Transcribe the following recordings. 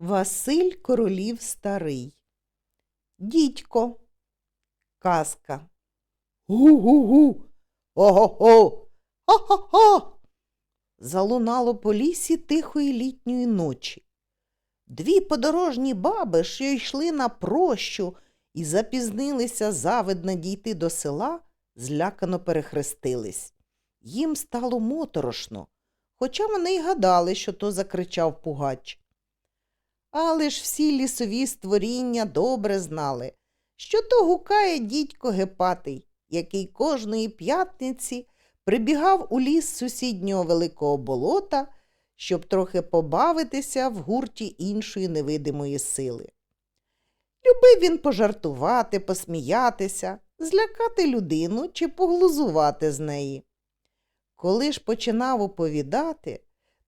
Василь Королів Старий. Дідько. Казка. Гу-гу-гу. Ого-го. Хо-хо-хо. Залунало по лісі тихої літньої ночі. Дві подорожні баби, що йшли на прощу і запізнилися завидно дійти до села, злякано перехрестились. Їм стало моторошно, хоча вони й гадали, що то закричав пугач. Але ж всі лісові створіння добре знали, що то гукає дідько Гепатий, який кожної п'ятниці прибігав у ліс сусіднього великого болота, щоб трохи побавитися в гурті іншої невидимої сили. Любив він пожартувати, посміятися, злякати людину чи поглузувати з неї. Коли ж починав оповідати,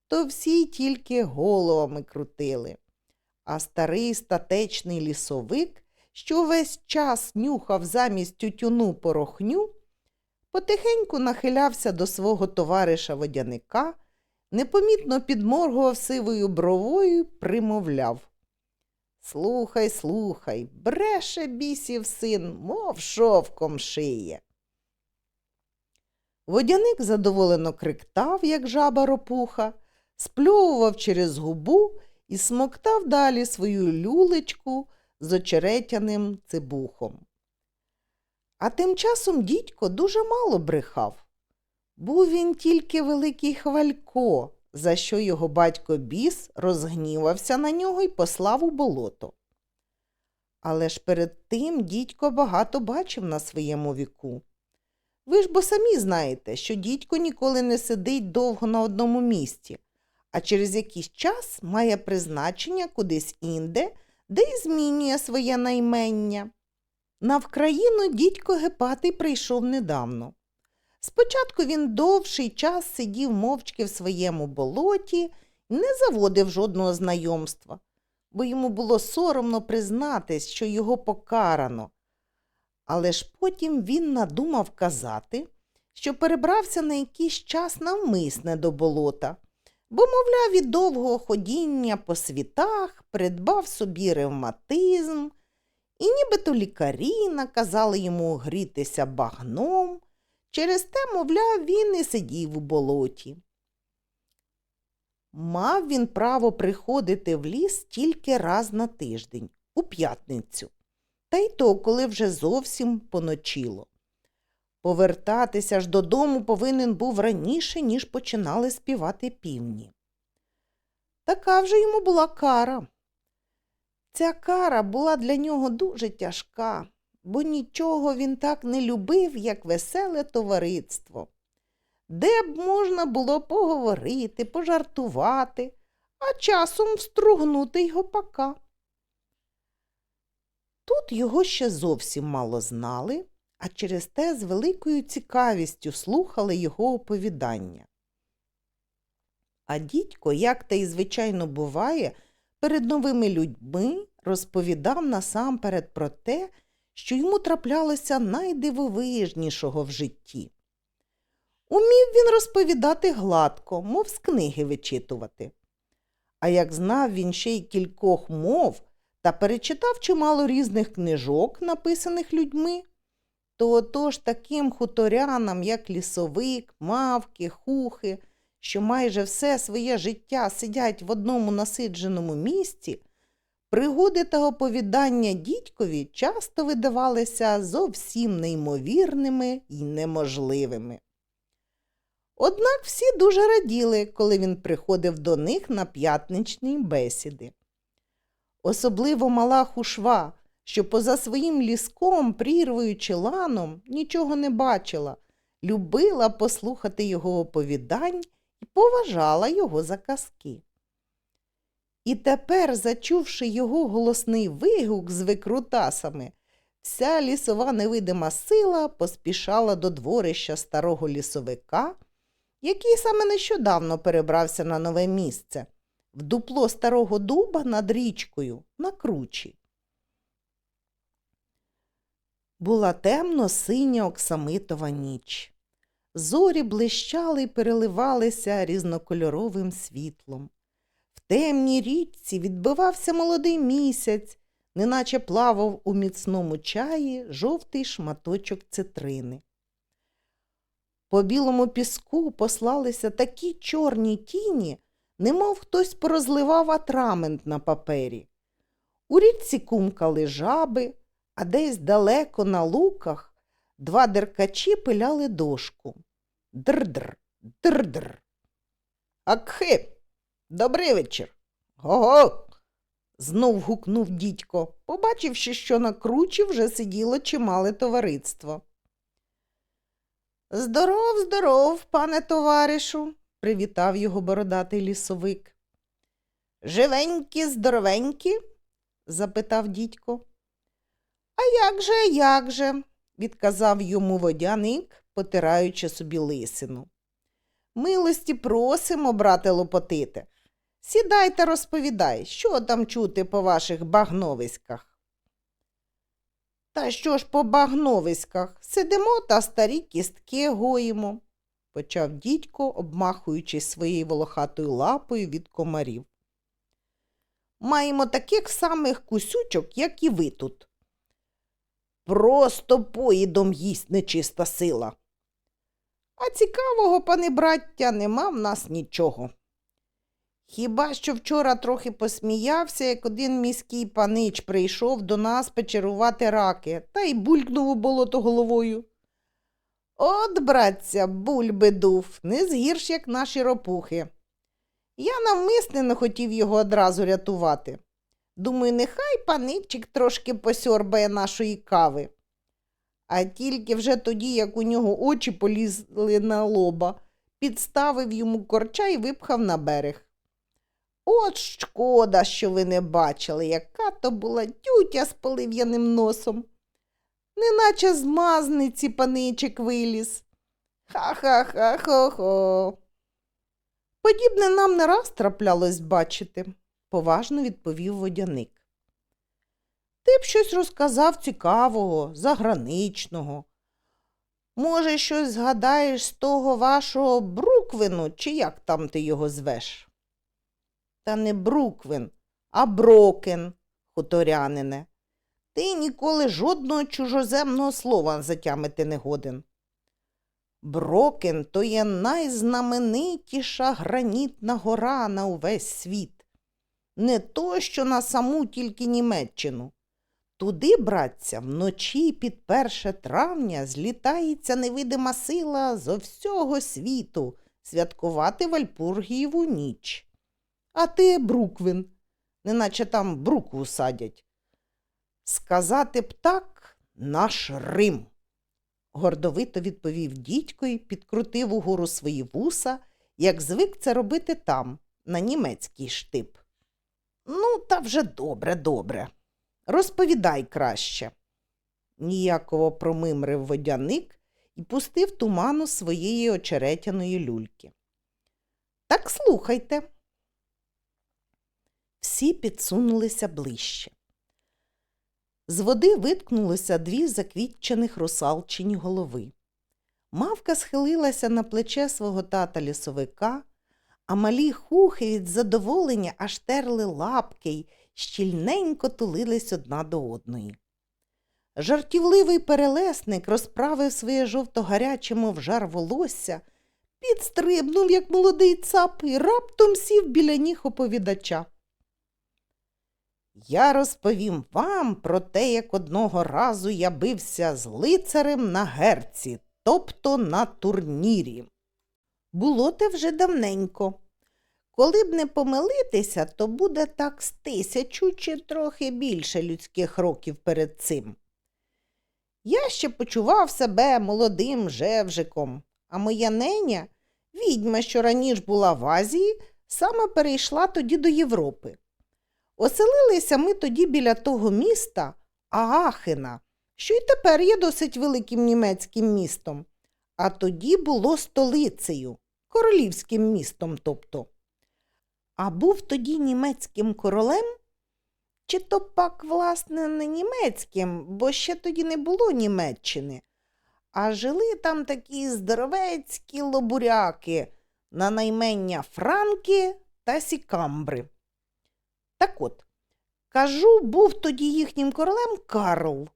то всі тільки головами крутили. А старий статечний лісовик, що весь час нюхав замість тютюну порохню, потихеньку нахилявся до свого товариша водяника, непомітно підморгував сивою бровою, примовляв. Слухай, слухай, бреше бісів син, мов шовком шиє. Водяник задоволено криктав, як жаба ропуха, спльовував через губу і смоктав далі свою люлечку з очеретяним цибухом. А тим часом дідько дуже мало брехав. Був він тільки великий хвалько, за що його батько біс розгнівався на нього і послав у болото. Але ж перед тим дідько багато бачив на своєму віку. Ви ж бо самі знаєте, що дідько ніколи не сидить довго на одному місці, а через якийсь час має призначення кудись інде, де й змінює своє наймення. На Вкраїну дідько Гепатий прийшов недавно. Спочатку він довший час сидів мовчки в своєму болоті і не заводив жодного знайомства, бо йому було соромно признатись, що його покарано. Але ж потім він надумав казати, що перебрався на якийсь час навмисне до болота, бо, мовляв, від довгого ходіння по світах придбав собі ревматизм, і нібито лікарі наказали йому грітися багном. Через те, мовляв, він і сидів у болоті. Мав він право приходити в ліс тільки раз на тиждень, у п'ятницю, та й то, коли вже зовсім поночило. Повертатися ж додому повинен був раніше, ніж починали співати півні. Така вже йому була кара. Ця кара була для нього дуже тяжка, бо нічого він так не любив, як веселе товариство, де б можна було поговорити, пожартувати, а часом встругнути й гопака. Тут його ще зовсім мало знали, а через те з великою цікавістю слухали його оповідання. А дідько, як те й звичайно буває, перед новими людьми розповідав насамперед про те, що йому траплялося найдивовижнішого в житті. Умів він розповідати гладко, мов з книги вичитувати. А як знав він ще й кількох мов та перечитав чимало різних книжок, написаних людьми, то отож таким хуторянам, як лісовик, мавки, хухи, що майже все своє життя сидять в одному насидженому місці, пригоди та оповідання дідькові часто видавалися зовсім неймовірними і неможливими. Однак всі дуже раділи, коли він приходив до них на п'ятничні бесіди. Особливо мала хушва, що поза своїм ліском, прірвою чи ланом нічого не бачила, любила послухати його оповідань і поважала його за казки. І тепер, зачувши його голосний вигук з викрутасами, вся лісова невидима сила поспішала до дворища старого лісовика, який саме нещодавно перебрався на нове місце, в дупло старого дуба над річкою на кручі. Була темно синя оксамитова ніч. Зорі блищали й переливалися різнокольоровим світлом. В темній річці відбивався молодий місяць, неначе плавав у міцному чаї жовтий шматочок цитрини. По білому піску послалися такі чорні тіні, немов хтось порозливав атрамент на папері. У річці кумкали жаби, а десь далеко на луках два деркачі пиляли дошку. Др-др, др-др. Акхи, добрий вечір. Го-го. знов гукнув дідько, побачивши, що на кручі вже сиділо чимале товариство. Здоров, здоров, пане товаришу, привітав його бородатий лісовик. Живенькі, здоровенькі? запитав дідько. А як же, як же, відказав йому водяник, потираючи собі лисину. Милості просимо, брате Лопотите. Сідай та розповідай, що там чути по ваших багновиськах. Та що ж по багновиськах? Сидимо та старі кістки гоїмо, почав дідько, обмахуючись своєю волохатою лапою від комарів. Маємо таких самих кусючок, як і ви тут. Просто поїдом їсть нечиста сила. А цікавого, пане браття, нема в нас нічого. Хіба що вчора трохи посміявся, як один міський панич прийшов до нас печерувати раки та й булькнув у болото головою. От, братця, бульби дув, не згірш, як наші ропухи. Я навмисне не хотів його одразу рятувати. Думаю, нехай паничик трошки посьорбає нашої кави. А тільки вже тоді, як у нього очі полізли на лоба, підставив йому корча і випхав на берег. От шкода, що ви не бачили, яка то була тютя з полив'яним носом. Неначе з мазниці паничик виліз. Ха-ха-ха-хо-хо. Подібне нам не раз траплялось бачити, поважно відповів водяник. Ти б щось розказав цікавого, заграничного. Може, щось згадаєш з того вашого Бруквину, чи як там ти його звеш? Та не Бруквин, а Брокен, хуторянине. Ти ніколи жодного чужоземного слова затямити не годен. Брокен то є найзнаменитіша гранітна гора на увесь світ. Не то, що на саму тільки Німеччину. Туди, братця, вночі під 1 травня злітається невидима сила зо всього світу святкувати Вальпургієву ніч. А ти Бруквин, неначе там бруку садять. Сказати б так наш Рим, гордовито відповів дідько і підкрутив угору свої вуса, як звик це робити там, на німецький штип. Ну, та вже добре, добре. Розповідай краще. Ніяково промимрив водяник і пустив туману своєї очеретяної люльки. Так слухайте. Всі підсунулися ближче. З води виткнулися дві заквітчених русалчині голови. Мавка схилилася на плече свого тата лісовика, а малі хухи від задоволення аж терли лапки й щільненько тулились одна до одної. Жартівливий перелесник розправив своє жовто-гаряче, мов жар волосся, підстрибнув, як молодий цап, і раптом сів біля ніг оповідача. Я розповім вам про те, як одного разу я бився з лицарем на герці, тобто на турнірі. Було те вже давненько. Коли б не помилитися, то буде так з тисячу чи трохи більше людських років перед цим. Я ще почував себе молодим жевжиком, а моя неня, відьма, що раніше була в Азії, саме перейшла тоді до Європи. Оселилися ми тоді біля того міста Аахена, що й тепер є досить великим німецьким містом, а тоді було столицею, королівським містом тобто. А був тоді німецьким королем? Чи то пак, власне, не німецьким, бо ще тоді не було Німеччини, а жили там такі здоровецькі лобуряки на наймення Франки та Сікамбри. Так от, кажу, був тоді їхнім королем Карл.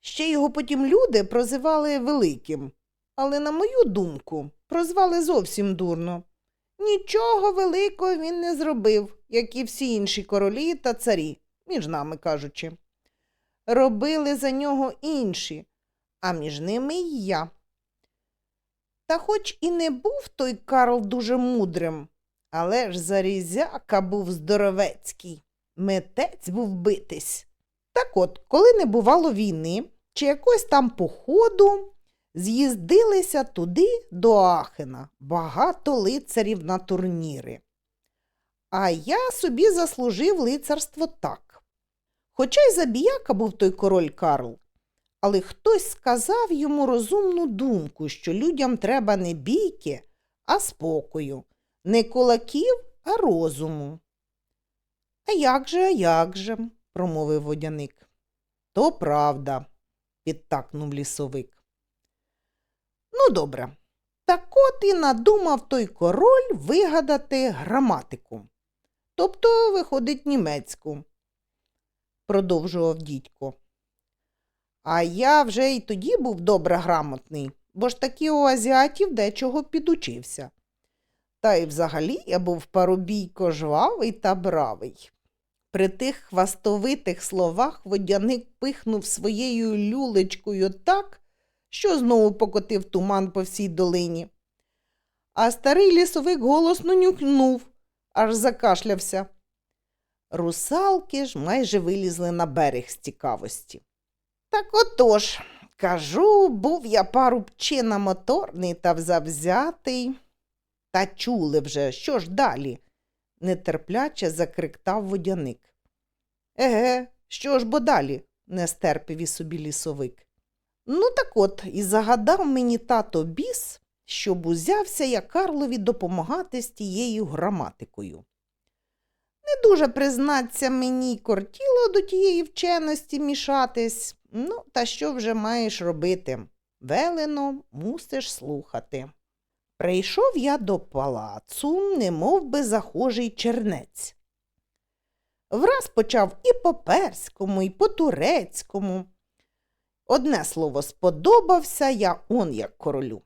Ще його потім люди прозивали великим, але, на мою думку, прозвали зовсім дурно. Нічого великого він не зробив, як і всі інші королі та царі, між нами кажучи. Робили за нього інші, а між ними й я. Та хоч і не був той Карл дуже мудрим, але ж зарізяка був здоровецький, метець був битись. Так от, коли не бувало війни чи якось там походу, з'їздилися туди до Ахена багато лицарів на турніри. А я собі заслужив лицарство так. Хоча й забіяка був той король Карл, але хтось сказав йому розумну думку, що людям треба не бійки, а спокою, не кулаків, а розуму. А як же, а як же, промовив водяник. То правда, підтакнув лісовик. Ну, добре. Так от і надумав той король вигадати граматику. Тобто, виходить, німецьку, продовжував дідько. А я вже й тоді був добре грамотний, бо ж таки у азіатів дечого підучився. Та й взагалі я був парубійко жвавий та бравий. При тих хвастовитих словах водяник пихнув своєю люлечкою так, що знову покотив туман по всій долині. А старий лісовик голосно нюхнув, аж закашлявся. Русалки ж майже вилізли на берег з цікавості. Так отож, кажу, був я парубчина моторний та завзятий. Та чули вже, що ж далі? нетерпляче закриктав водяник. Еге, що ж бо далі? не стерпів і собі лісовик. Ну, так от, і загадав мені тато біс, щоб узявся я Карлові допомагати з тією граматикою. Не дуже, признаться, мені кортіло до тієї вченості мішатись. Ну, та що вже маєш робити? Велено, мусиш слухати. Прийшов я до палацу, немов би захожий чернець. Враз почав і по перському, і по турецькому. Одне слово, сподобався я он як королю.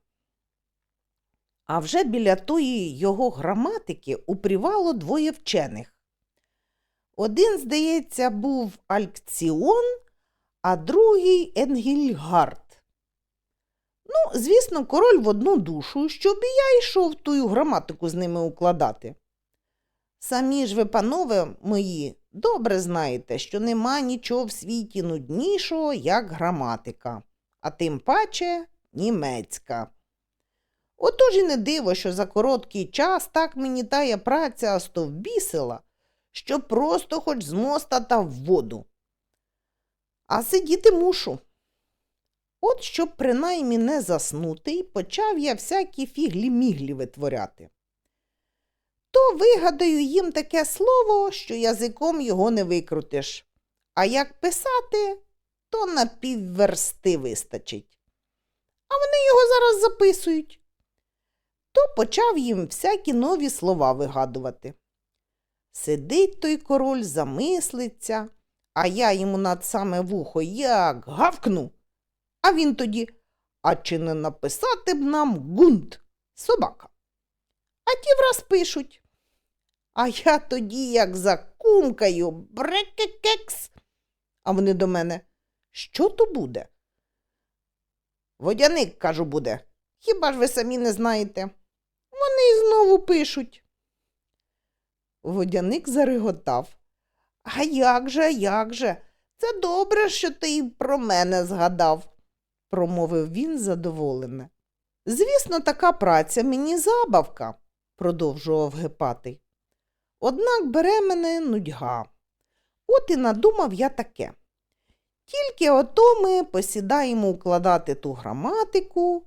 А вже біля тої його граматики упрівало двоє вчених. Один, здається, був Алькціон, а другий Енгільгард. Ну, звісно, король в одну душу, щоб і я йшов тую граматику з ними укладати. Самі ж ви, панове мої, добре знаєте, що нема нічого в світі нуднішого, як граматика, а тим паче німецька. Отож і не диво, що за короткий час так мені тая праця стовбісила, що просто хоч з моста та в воду. А сидіти мушу. От щоб принаймні не заснути, почав я всякі фіглі-міглі витворяти. То вигадаю їм таке слово, що язиком його не викрутиш, а як писати, то на півверсти вистачить. А вони його зараз записують. То почав їм всякі нові слова вигадувати. Сидить той король, замислиться, а я йому над саме вухо як гавкну. А він тоді, а чи не написати б нам гунт, собака? А ті враз пишуть. А я тоді, як закумкаю, брекекекс. А вони до мене, що то буде? Водяник, кажу, буде. Хіба ж ви самі не знаєте? Вони й знову пишуть. Водяник зареготав. А як же, як же? Це добре, що ти й про мене згадав промовив він задоволене. Звісно, така праця мені забавка, продовжував Гепатий. Однак бере мене нудьга. От і надумав я таке. Тільки ото ми посідаємо укладати ту граматику,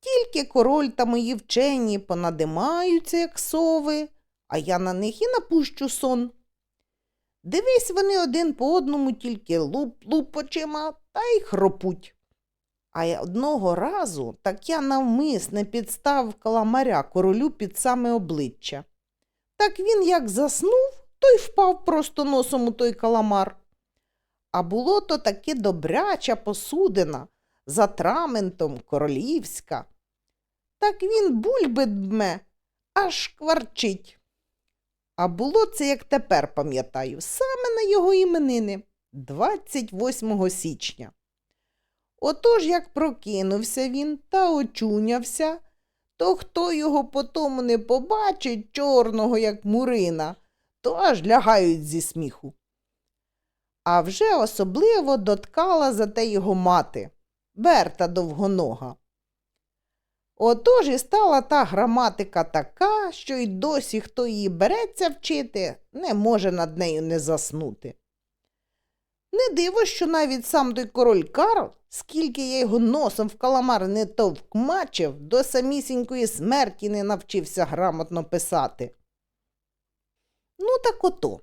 тільки король та мої вчені понадимаються, як сови, а я на них і напущу сон. Дивись вони один по одному тільки луп-луп очима та й хропуть. А одного разу так я навмисне підставив каламаря королю під саме обличчя. Так він як заснув, той впав просто носом у той каламар. А було то таки добряча посудина з атраментом королівська. Так він бульби дме, аж шкварчить. А було це, як тепер пам'ятаю, саме на його іменини 28 січня. Отож, як прокинувся він та очунявся, то хто його потому не побачить чорного, як мурина, то аж лягають зі сміху. А вже особливо доткала за те його мати, Берта довгонога. Отож і стала та граматика така, що й досі, хто її береться вчити, не може над нею не заснути. Не диво, що навіть сам той король Карл, скільки я його носом в каламар не товкмачив, до самісінької смерті не навчився грамотно писати. Ну, так ото,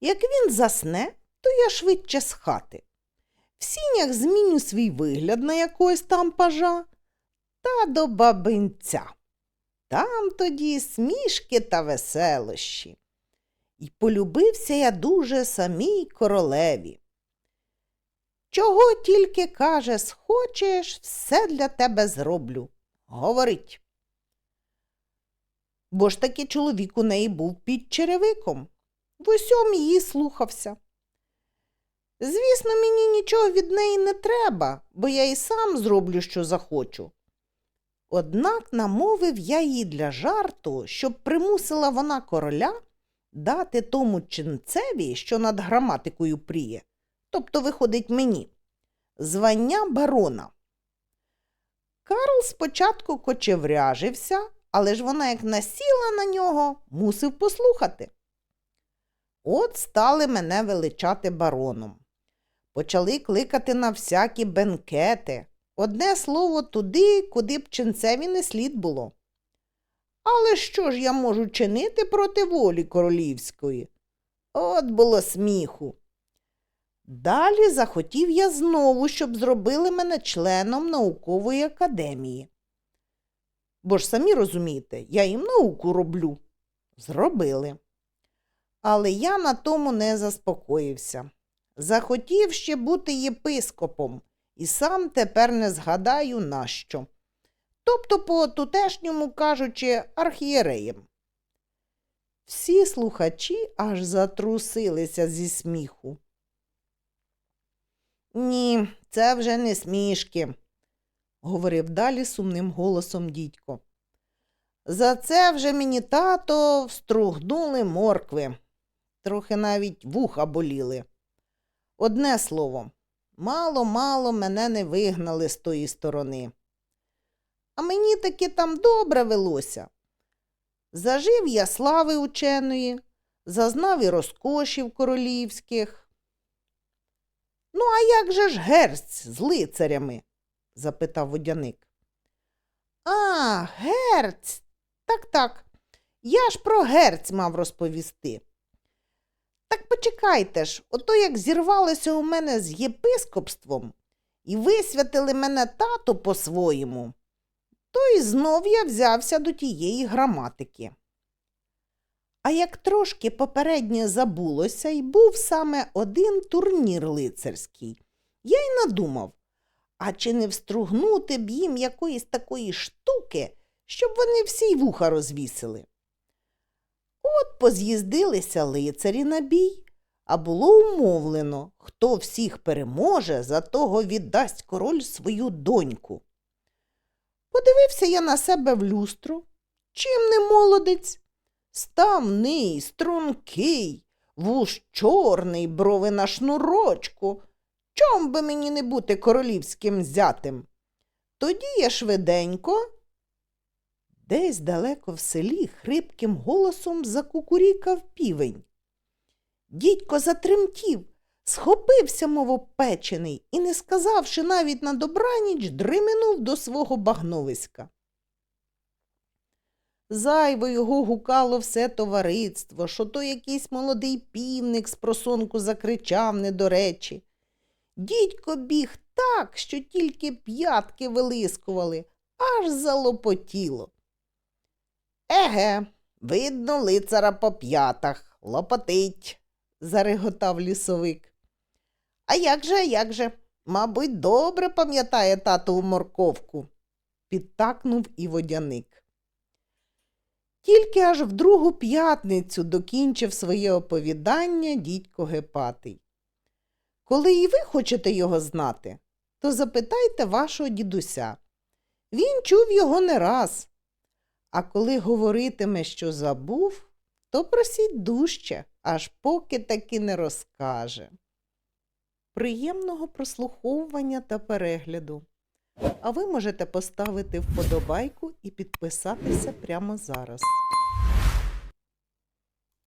як він засне, то я швидше з хати. В сінях зміню свій вигляд на якогось там пажа та до бабинця. Там тоді смішки та веселощі. І полюбився я дуже самій королеві. Чого тільки каже, схочеш, все для тебе зроблю. Говорить. Бо ж таки чоловік у неї був під черевиком. В усьому її слухався. Звісно, мені нічого від неї не треба, бо я і сам зроблю, що захочу. Однак намовив я їй для жарту, щоб примусила вона короля дати тому ченцеві, що над граматикою пріє, тобто виходить мені, звання барона. Карл спочатку кочевряжився, але ж вона, як насіла на нього, мусив послухати. От стали мене величати бароном. Почали кликати на всякі бенкети. Одне слово туди, куди б ченцеві не слід було. Але що ж я можу чинити проти волі королівської? От було сміху. Далі захотів я знову, щоб зробили мене членом наукової академії. Бо ж самі розумієте, я їм науку роблю. Зробили. Але я на тому не заспокоївся. Захотів ще бути єпископом, і сам тепер не згадаю нащо. Тобто, по тутешньому кажучи, архієреєм. Всі слухачі аж затрусилися зі сміху. Ні, це вже не смішки, говорив далі сумним голосом дідько. За це вже мені тато встругнули моркви. Трохи навіть вуха боліли. Одне слово, мало-мало мене не вигнали з тої сторони. А мені таки там добре велося. Зажив я слави ученої, зазнав і розкошів королівських. Ну, а як же ж герць з лицарями? запитав водяник. А, герць. Так, так. Я ж про герць мав розповісти. Так почекайте ж, ото як зірвалося у мене з єпископством і висвятили мене тато по-своєму, то і знов я взявся до тієї граматики. А як трошки попереднє забулося, і був саме один турнір лицарський, я й надумав, а чи не встругнути б їм якоїсь такої штуки, щоб вони всі й вуха розвісили? От поз'їздилися лицарі на бій, а було умовлено, хто всіх переможе, за того віддасть король свою доньку. Подивився я на себе в люстру. Чим не молодець? Ставний, стрункий, вуш чорний, брови на шнурочку. Чом би мені не бути королівським зятем? Тоді я швиденько. Десь далеко в селі хрипким голосом закукурікав півень. Дідько затремтів, схопився, мов опечений, і, не сказавши навіть на добраніч, дриминув до свого багновиська. Зайво його гукало все товариство, що то якийсь молодий півник з просонку закричав недоречі. Дідько біг так, що тільки п'ятки вилискували, аж залопотіло. Еге, видно, лицара по п'ятах, Лопотить, зареготав лісовик. А як же, а як же? Мабуть, добре пам'ятає татову морковку, підтакнув і водяник. Тільки аж в другу п'ятницю докінчив своє оповідання дідько Гепатий. Коли і ви хочете його знати, то запитайте вашого дідуся. Він чув його не раз. А коли говоритиме, що забув, то просіть дужче, аж поки таки не розкаже. Приємного прослуховування та перегляду. А ви можете поставити вподобайку і підписатися прямо зараз.